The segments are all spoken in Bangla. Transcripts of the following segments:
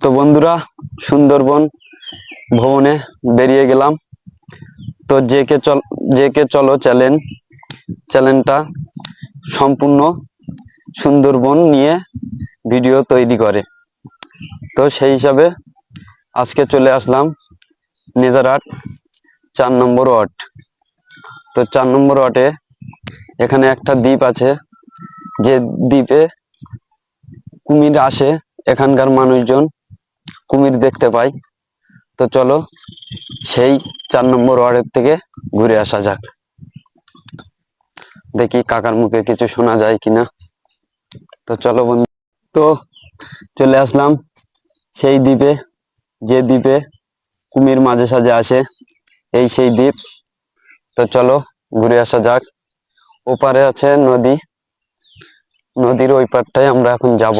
তো বন্ধুরা, সুন্দরবন ভ্রমণে বেরিয়ে গেলাম। তো যে কে চল, যে কে চলো চ্যালেঞ্জ চ্যানেলটা সম্পূর্ণ সুন্দরবন নিয়ে ভিডিও তৈরি করে। তো সেই হিসাবে আজকে চলে আসলাম নেজারহাট চার নম্বর ওয়ার্ড। তো চার নম্বর ওয়ার্ডে এখানে একটা দ্বীপ আছে, যে দ্বীপে কুমির আসে, এখানকার মানুষজন কুমির দেখতে পাই। তো চলো, সেই চার নম্বর ওয়ার্ডের থেকে ঘুরে আসা যাক। দেখি কাকার মুখে কিছু শোনা যায় কিনা। তো চলো বন্ধু, তো চলে আসলাম সেই দ্বীপে। যে দ্বীপে কুমির মাঝে সাঝে আসে, এই সেই দ্বীপ। তো চলো ঘুরে আসা যাক। ওপারে আছে নদী। নদীর ওই পারটায় আমরা এখন যাব।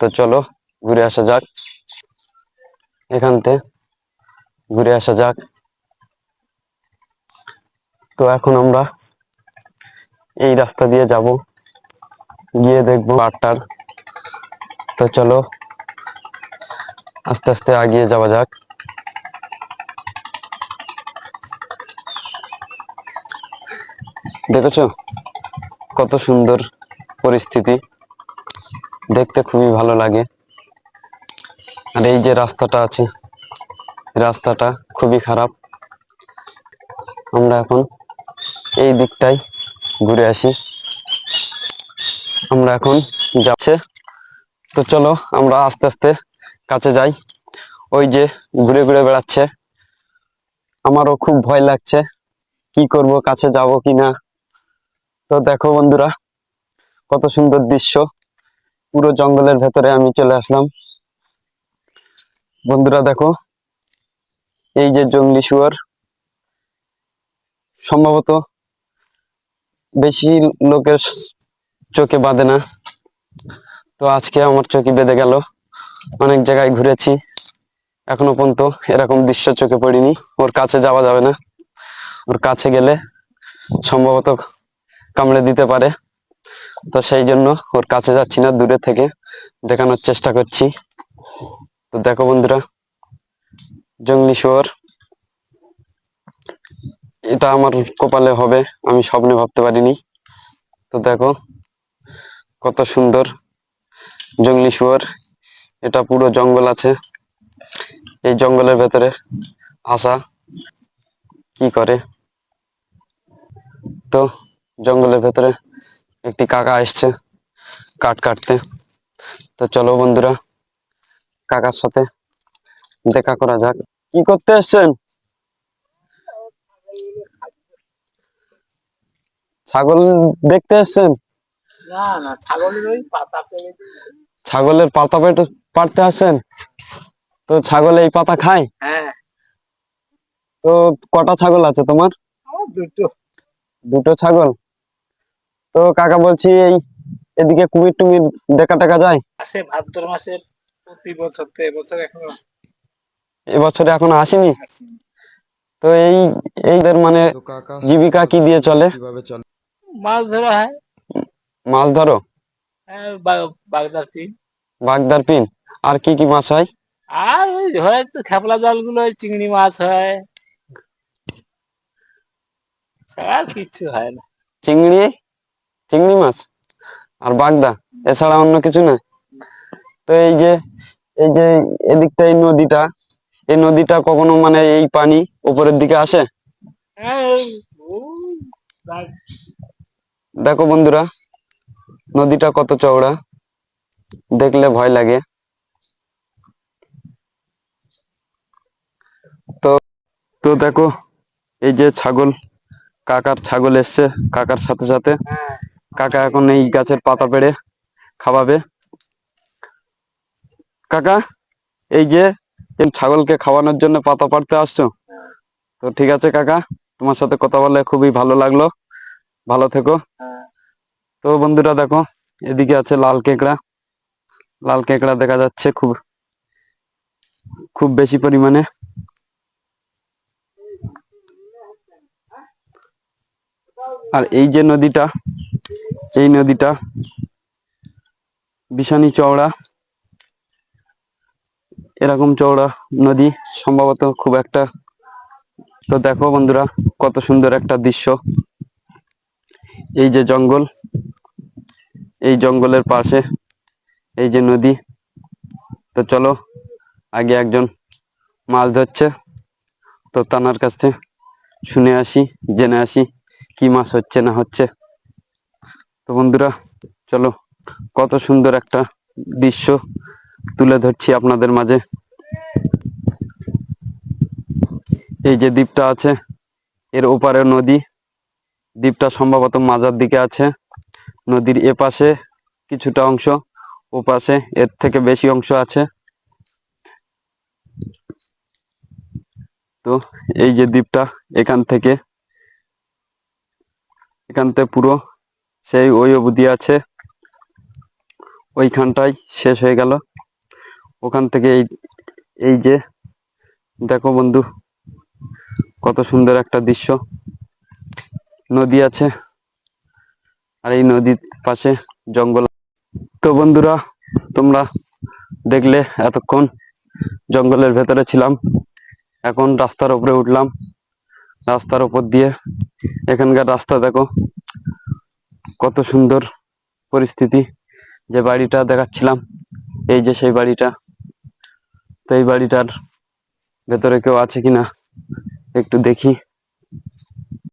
তো চলো ঘুরে আসা যাক। এখানতে ঘুরে আসা যাক। তো এখন আমরা এই রাস্তা দিয়ে যাব। গিয়ে দেখব পাটটার তো চলো, আস্তে আস্তে আগিয়ে যাওয়া যাক। দেখেছ? কত সুন্দর পরিস্থিতি। দেখতে খুবই ভালো লাগে। আর এই যে রাস্তাটা আছে, রাস্তাটা খুবই খারাপ। আমরা এখন এই দিকটাই ঘুরে আসি। আমরা এখন যাচ্ছে। তো চলো আমরা আস্তে আস্তে কাছে যাই। ওই যে ঘুরে ঘুরে বেড়াচ্ছে। আমারও খুব ভয় লাগছে, কি করব, কাছে যাব কি না। তো দেখো বন্ধুরা, কত সুন্দর দৃশ্য। পুরো জঙ্গলের ভেতরে আমি চলে আসলাম। বন্ধুরা দেখো, এই যে জঙ্গলি শুয়োর, সম্ভবত বেশি লোকের চোখে বাঁধে না। তো আজকে আমার চোখে বেঁধে গেল, অনেক জায়গায় ঘুরেছি, এখনও পর্যন্ত এরকম দৃশ্য চোখে পড়িনি, ওর কাছে যাওয়া যাবে না। ওর কাছে গেলে সম্ভবত কামড়ে দিতে পারে। তো সেই জন্য ওর কাছে যাচ্ছি না, দূরে থেকে দেখানোর চেষ্টা করছি। তো দেখো বন্ধুরা, জঙ্গলি শুয়োর। এটা আমার কপালে হবে, আমি স্বপ্নে ভাবতে পারিনি। তো দেখো, কত সুন্দর জঙ্গলি শুয়োর। এটা পুরো জঙ্গল আছে। এই জঙ্গলের ভেতরে আসা কি করে? তো জঙ্গলের ভেতরে একটি কাকা এসছে কাঠ কাটতে। তো চলো বন্ধুরা কাকার সাথে। দেখা করা যাক। কি করতে এসছেন? ছাগল দেখতে এসছেন? ছাগলের পাতা পেটে পাড়তে আসছেন তো ছাগল এই পাতা খায়? হ্যাঁ। তো কটা ছাগল আছে তোমার? দুটো। দুটো ছাগল। তো কাকা বলছি এই এদিকে কুমির টুমির দেখা টাকা যায় ভাদ্র মাসে প্রতি বছর তো এবছর এখনও এবছরে এখনও আসেনি? তো এই এইদের মানে জীবিকা কি দিয়ে চলে? কীভাবে চলে? মাছ ধরা হয়। মাছ ধরো? হ্যাঁ, বাগদার পিন। বাগদার পিন। আর কি কি মাছ হয়? আর ওই হয় তো খেপলা জালগুলো চিংড়ি মাছ হয়। আর কিচ্ছু হয় না। চিংড়ি? চিংড়ি মাছ? আর বাগদা? এছাড়া অন্য কিছু না তো এই যে এই যে এদিকটা এই নদীটা এই নদীটা কখনো মানে এই পানি উপরের দিকে আসে? দেখো বন্ধুরা, নদীটা কত চওড়া, দেখলে ভয় লাগে। তো তো দেখো, এই যে ছাগল, কাকার ছাগল এসছে, কাকার সাথে সাথে। কাকা এখন এই গাছের পাতা পেড়ে খাওয়াবে। কাকা, এই যে ছাগলকে খাওয়ানোর জন্য পাতা পাড়তে আসছো? তো ঠিক আছে কাকা, তোমার সাথে কথা বলে খুবই ভালো লাগল। ভালো থেকো। তো বন্ধুরা দেখো, এদিকে আছে লাল কেকড়া। লাল কেকড়া দেখা যাচ্ছে খুব খুব বেশি পরিমাণে। আর এই যে নদীটা, এই নদীটা, বিশানি চওড়া। এরকম চওড়া নদী সম্ভবত খুব একটা তো দেখো বন্ধুরা, কত সুন্দর একটা দৃশ্য। এই যে জঙ্গল, এই জঙ্গলের পাশে এই যে নদী। তো চলো, আগে একজন মাছ ধরছে। তো তানার কাছে শুনে আসি, জেনে আসি কি মাছ হচ্ছে না হচ্ছে। তো বন্ধুরা, চলো, কত সুন্দর একটা দৃশ্য। তুলে ধরছি আপনাদের মাঝে। এই যে দ্বীপটা আছে, এর ওপারে নদী। দ্বীপটা সম্ভবত মাজার দিকে আছে। নদীর এপাশে কিছুটা অংশ, ওপাশে এর থেকে বেশি অংশ আছে। তো এই যে দ্বীপটা, এখান থেকে এখান থেকে পুরো সেই ওই অবধি আছে। ওইখানটাই শেষ হয়ে গেল। ওখান থেকে এই এই যে, দেখো বন্ধু, কত সুন্দর একটা দৃশ্য। নদী আছে, আর এই নদীর পাশে জঙ্গল। তো বন্ধুরা, তোমরা দেখলে এতক্ষণ জঙ্গলের ভেতরে ছিলাম। এখন রাস্তার উপরে উঠলাম। রাস্তার উপর দিয়ে এখানকার রাস্তা দেখো, কত সুন্দর পরিস্থিতি। যে বাড়িটা দেখাচ্ছিলাম, এই যে সেই বাড়িটা। তো এই বাড়িটার ভেতরে কেউ আছে কিনা একটু দেখি।